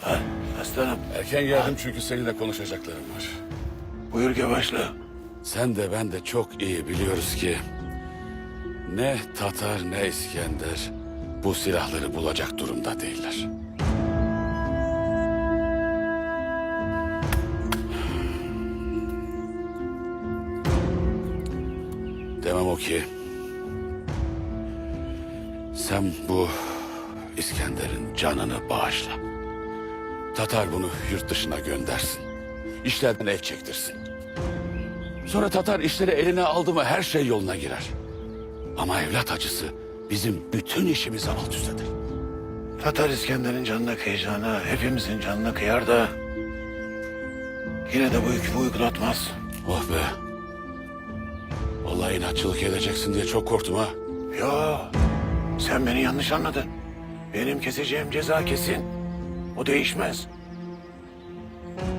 Ha, aslanım. Erken geldim çünkü seninle konuşacaklarım var. Buyur Gevaşlı. Sen de ben de çok iyi biliyoruz ki... ...ne Tatar ne İskender bu silahları bulacak durumda değiller. Demem o ki... ...sen bu İskender'in canını bağışla. Tatar bunu yurt dışına göndersin. İşlerden el çektirsin. Sonra Tatar işleri eline aldı mı her şey yoluna girer. Ama evlat acısı bizim bütün işimizi alt üst eder. Tatar İskender'in canına kıyacağına hepimizin canına kıyar da... ...yine de bu hükmü uygulatmaz. Oh be. Vallahi inatçılık edeceksin diye çok korktum ha. Yo, sen beni yanlış anladın. Benim keseceğim ceza kesin. O değişmez.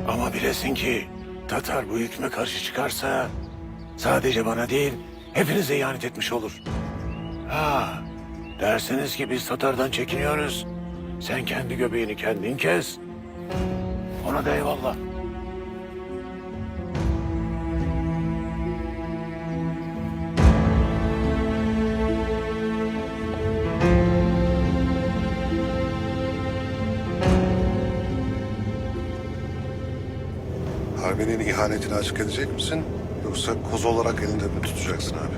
Ama bilesin ki Tatar bu hükme karşı çıkarsa... ...sadece bana değil, hepinize ihanet etmiş olur. Ha, derseniz ki biz Tatar'dan çekiniyoruz. Sen kendi göbeğini kendin kes. Ona da eyvallah. Harbi'nin ihanetini açık edecek misin? Yoksa koz olarak elinde mi tutacaksın abi?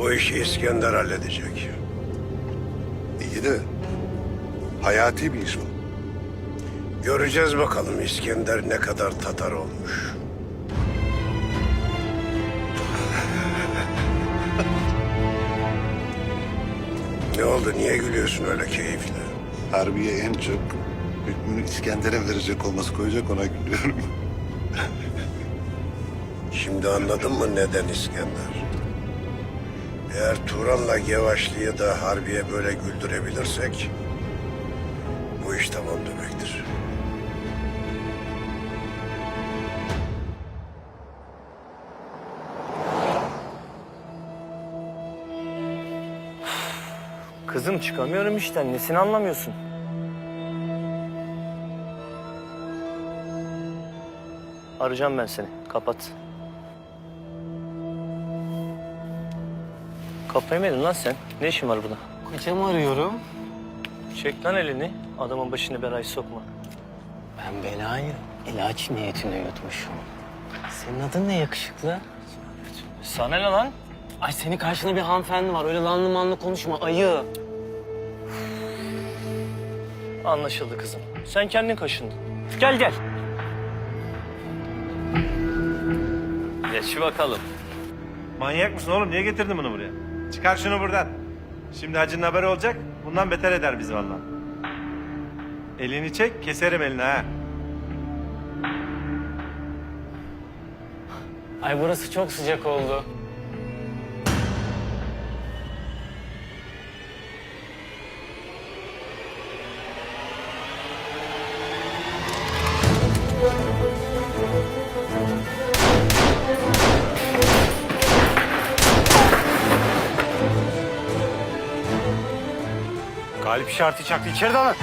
O işi İskender halledecek. İyi de hayati bir iş bu. Göreceğiz bakalım İskender ne kadar Tatar olmuş. ne oldu? Niye gülüyorsun öyle keyifle? Harbiye en çok hükmünü İskender'e verecek olması koyacak ona gülüyorum. Şimdi anladın mı neden İskender? Eğer Turan'la Gevaşlı'yı da Harbiye böyle güldürebilirsek... ...bu iş tamam demektir. Kızım çıkamıyorum işten. Nesini anlamıyorsun? Arayacağım ben seni. Kapat. Kafayı mı yedin lan sen? Ne işin var burada? Kocamı arıyorum. Çek lan elini. Adamın başını belaya sokma. Ben belayı ilaç niyetine yutmuşum. Senin adın ne yakışıklı? Sana ne lan? Ay senin karşında bir hanımefendi var. Öyle lanlı manlı konuşma ayı. Anlaşıldı kızım. Sen kendin kaşındın. Gel gel. Geç bakalım. Manyak mısın oğlum? Niye getirdin bunu buraya? Çıkar şunu buradan. Şimdi hacının haberi olacak. Bundan beter eder bizi vallahi. Elini çek, keserim elini ha. Ay burası çok sıcak oldu. Galip işareti çaktı. İçeri dalın.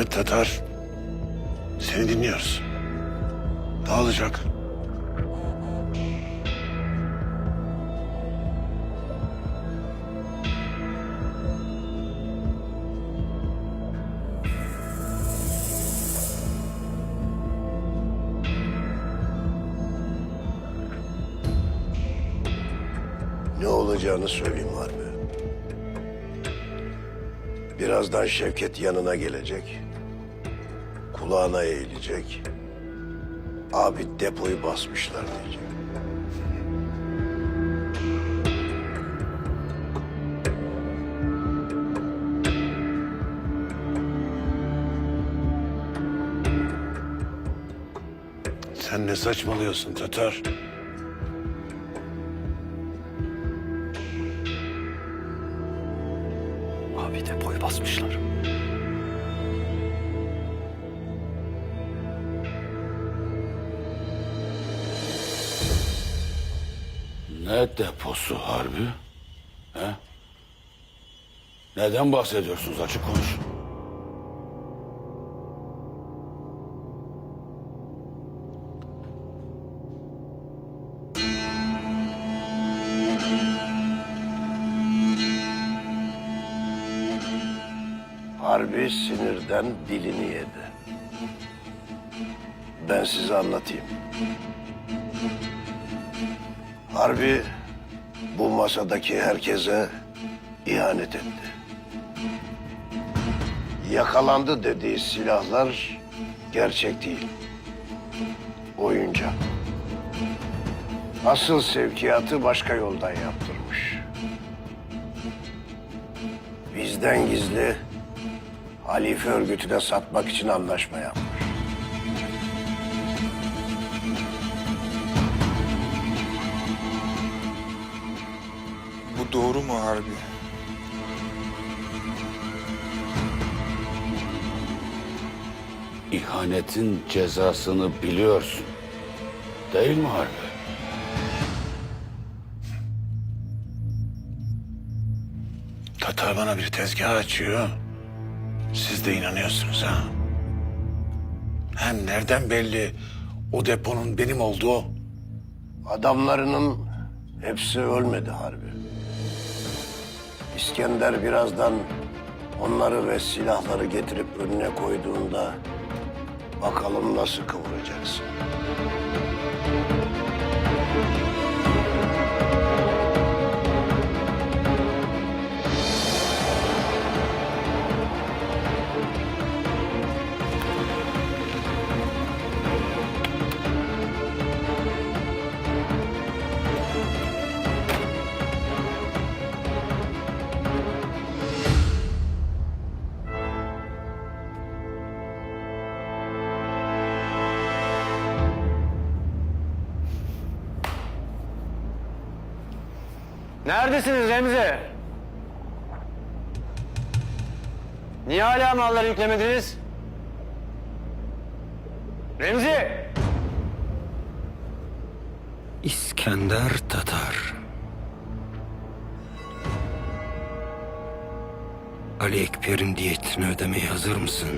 Evet Tatar. Seni dinliyoruz. Ne olacak? Ne olacağını söyleyeyim Harbi. Birazdan Şevket yanına gelecek kulağına eğilecek. Abi depoyu basmışlar diyecek. Sen ne saçmalıyorsun Tatar? Abi depoyu basmışlar. Ne deposu harbi? He? Neden bahsediyorsunuz açık konuş. Harbi sinirden dilini yedi. Ben size anlatayım. Harbi bu masadaki herkese ihanet etti. Yakalandı dediği silahlar gerçek değil. Oyuncak. Asıl sevkiyatı başka yoldan yaptırmış. Bizden gizli Halife örgütüne satmak için anlaşma yapmış. Bu doğru mu harbi? İhanetin cezasını biliyorsun. Değil mi harbi? Tatar bana bir tezgah açıyor. Siz de inanıyorsunuz ha? Hem nereden belli o deponun benim olduğu? Adamlarının hepsi ölmedi harbi. İskender birazdan onları ve silahları getirip önüne koyduğunda bakalım nasıl kıvıracaksın. Neredesiniz Remzi? Niye hala malları yüklemediniz? Remzi! İskender Tatar. Ali Ekber'in diyetini ödemeye hazır mısın?